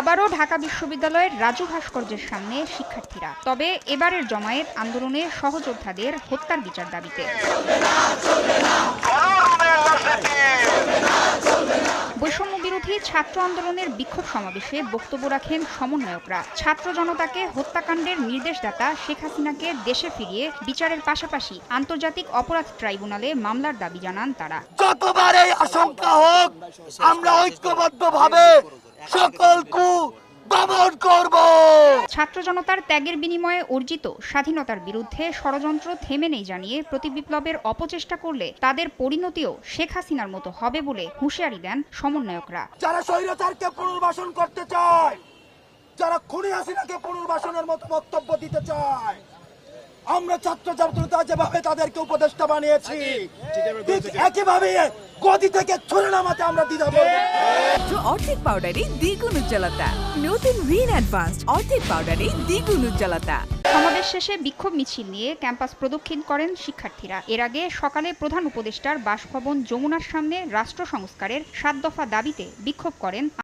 আবারও ঢাকা বিশ্ববিদ্যালয়ের রাজু ভাস্কর্যের সামনে শিক্ষার্থীরা। তবে এবারের জমায়েত আন্দোলনে সহযোদ্ধাদের হত্যার বিচার দাবিতে। বৈষম্য বিরোধী ছাত্র আন্দোলনের বিক্ষোভ সমাবেশে বক্তব্য রাখেন সমন্বয়করা। ছাত্র জনতাকে হত্যাকাণ্ডের নির্দেশদাতা শেখ হাসিনাকে দেশে ফিরিয়ে বিচারের পাশাপাশি আন্তর্জাতিক অপরাধ ট্রাইব্যুনালে মামলার দাবি জানান তারা। যতবার এই আশঙ্কা হোক, আমরা ঐক্যবদ্ধভাবে সকল ছাত্র জনতার ত্যাগের বিনিময়ে অর্জিত স্বাধীনতার বিরুদ্ধে ষড়যন্ত্র থেমে নেই জানিয়ে প্রতিবিপ্লবের অপচেষ্টা করলে তাদের পরিণতিও শেখ হাসিনার মতো হবে বলে হুঁশিয়ারি দেন সমন্বয়করা। যারা স্বৈরাচারকে পুনর্বাসন করতে চায় যারা খুনি হাসিনাকে পুনর্বাসনের মতো বক্তব্য দিতে চায় আমরা ছাত্র ছাত্রতা যেভাবে তাদেরকে উপদেষ্টা বানিয়েছি ঠিক একইভাবে গদি থেকে ছুড়ে নামাতে আমরা দ্বিধা করব অর্ধেক পাউডারে দ্বিগুণ উজ্জ্বলতা। নতুন রিন অ্যাডভান্সড অর্ধেক পাউডারে দ্বিগুণ উজ্জ্বলতা। সমাবেশ শেষে বিক্ষোভ মিছিল নিয়ে ক্যাম্পাস প্রদক্ষিণ করেন শিক্ষার্থীরা। এর আগে সকালে প্রধান উপদেষ্টার বাসভবন যমুনার সামনে রাষ্ট্র সংস্কারের সাত দফা দাবিতে বিক্ষোভ করেন